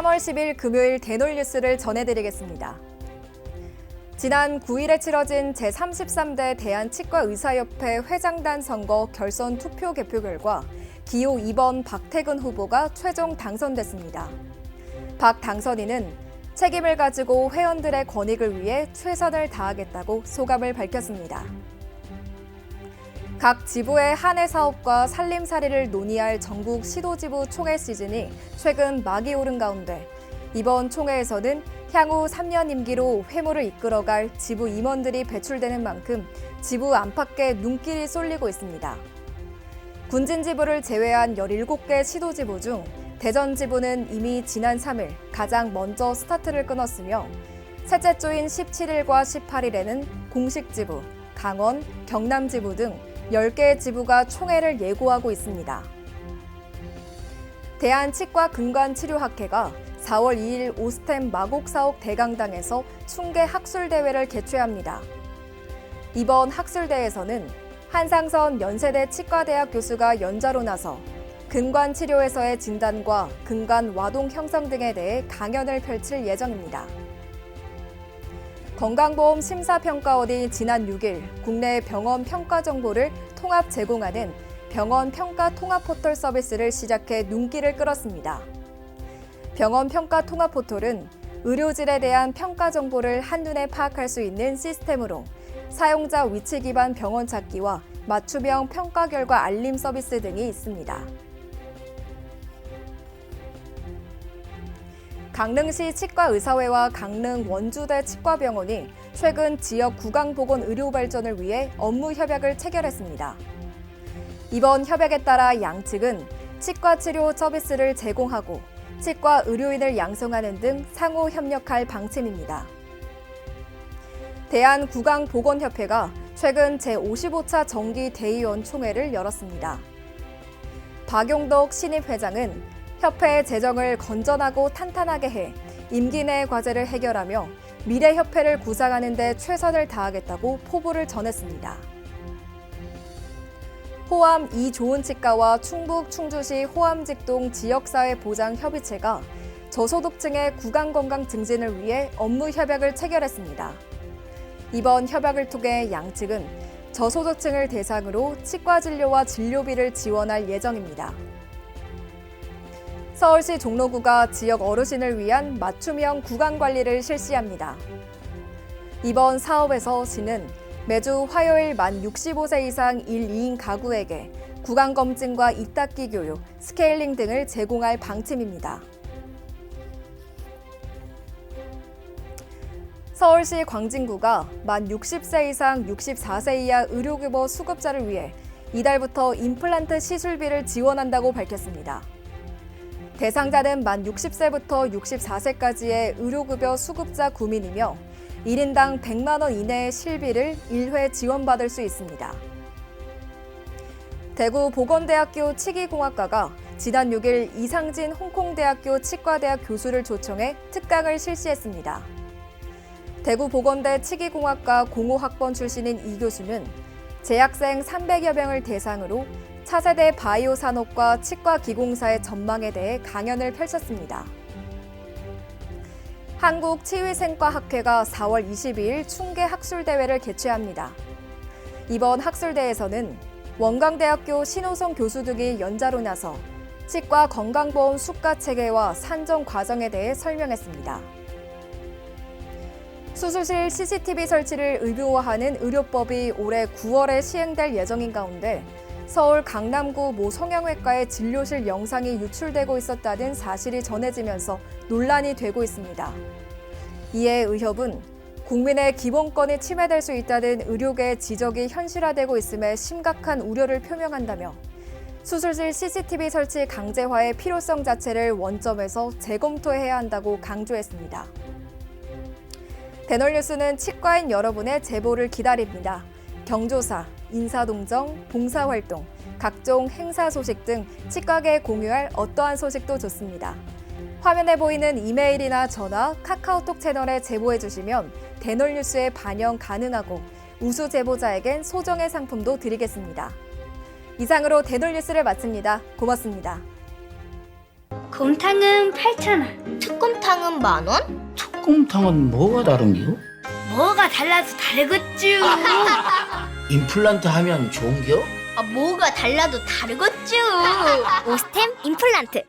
3월 10일 금요일 대놀 뉴스를 전해드리겠습니다. 지난 9일에 치러진 제33대 대한치과의사협회 회장단 선거 결선 투표 개표 결과 기호 2번 박태근 후보가 최종 당선됐습니다. 박 당선인은 책임을 가지고 회원들의 권익을 위해 최선을 다하겠다고 소감을 밝혔습니다. 각 지부의 한해 사업과 살림살이를 논의할 전국 시도지부 총회 시즌이 최근 막이 오른 가운데 이번 총회에서는 향후 3년 임기로 회무를 이끌어갈 지부 임원들이 배출되는 만큼 지부 안팎에 눈길이 쏠리고 있습니다. 군진 지부를 제외한 17개 시도지부 중 대전 지부는 이미 지난 3일 가장 먼저 스타트를 끊었으며 셋째 주인 17일과 18일에는 공식 지부, 강원, 경남 지부 등 10개의 지부가 총회를 예고하고 있습니다. 대한치과근관치료학회가 4월 2일 오스템 마곡사옥 대강당에서 충계 학술대회를 개최합니다. 이번 학술대에서는 한상선 연세대 치과대학 교수가 연자로 나서 근관 치료에서의 진단과 근관 와동 형성 등에 대해 강연을 펼칠 예정입니다. 건강보험 심사평가원이 지난 6일 국내 병원 평가 정보를 통합 제공하는 병원 평가 통합 포털 서비스를 시작해 눈길을 끌었습니다. 병원 평가 통합 포털은 의료질에 대한 평가 정보를 한눈에 파악할 수 있는 시스템으로 사용자 위치 기반 병원 찾기와 맞춤형 평가 결과 알림 서비스 등이 있습니다. 강릉시 치과의사회와 강릉 원주대 치과병원이 최근 지역 구강보건 의료 발전을 위해 업무 협약을 체결했습니다. 이번 협약에 따라 양측은 치과 치료 서비스를 제공하고 치과 의료인을 양성하는 등 상호 협력할 방침입니다. 대한구강보건협회가 최근 제55차 정기 대의원 총회를 열었습니다. 박용덕 신입 회장은 협회 재정을 건전하고 탄탄하게 해 임기 내 과제를 해결하며 미래 협회를 구상하는 데 최선을 다하겠다고 포부를 전했습니다. 호암 이좋은 치과와 충북 충주시 호암직동 지역사회 보장 협의체가 저소득층의 구강 건강 증진을 위해 업무 협약을 체결했습니다. 이번 협약을 통해 양측은 저소득층을 대상으로 치과 진료와 진료비를 지원할 예정입니다. 서울시 종로구가 지역 어르신을 위한 맞춤형 구강 관리를 실시합니다. 이번 사업에서 시는 매주 화요일 만 65세 이상 1, 2인 가구에게 구강 검진과 입 닦기 교육, 스케일링 등을 제공할 방침입니다. 서울시 광진구가 만 60세 이상 64세 이하 의료규모 수급자를 위해 이달부터 임플란트 시술비를 지원한다고 밝혔습니다. 대상자는 만 60세부터 64세까지의 의료급여 수급자 구민이며 1인당 100만 원 이내의 실비를 1회 지원받을 수 있습니다. 대구 보건대학교 치기공학과가 지난 6일 이상진 홍콩대학교 치과대학 교수를 초청해 특강을 실시했습니다. 대구 보건대 치기공학과 05학번 출신인 이 교수는 재학생 300여 명을 대상으로 차세대 바이오 산업과 치과 기공사의 전망에 대해 강연을 펼쳤습니다. 한국치위생과학회가 4월 22일 충계 학술대회를 개최합니다. 이번 학술대에서는 원광대학교 신호성 교수 등이 연자로 나서 치과 건강보험 수가 체계와 산정 과정에 대해 설명했습니다. 수술실 CCTV 설치를 의무화하는 의료법이 올해 9월에 시행될 예정인 가운데 서울 강남구 모 성형외과의 진료실 영상이 유출되고 있었다는 사실이 전해지면서 논란이 되고 있습니다. 이에 의협은 국민의 기본권이 침해될 수 있다는 의료계의 지적이 현실화되고 있음에 심각한 우려를 표명한다며 수술실 CCTV 설치 강제화의 필요성 자체를 원점에서 재검토해야 한다고 강조했습니다. 대널뉴스는 치과인 여러분의 제보를 기다립니다. 경조사, 인사동정, 봉사활동, 각종 행사 소식 등 치과계에 공유할 어떠한 소식도 좋습니다. 화면에 보이는 이메일이나 전화, 카카오톡 채널에 제보해 주시면 대놀 뉴스에 반영 가능하고 우수 제보자에겐 소정의 상품도 드리겠습니다. 이상으로 대놀 뉴스를 마칩니다. 고맙습니다. 곰탕은 8,000원. 특곰탕은 만 원? 특곰탕은 뭐가 다른겨? 뭐가 달라서 다르겠쥬. 임플란트 하면 좋은겨? 아, 뭐가 달라도 다르겠죠. 오스템 임플란트.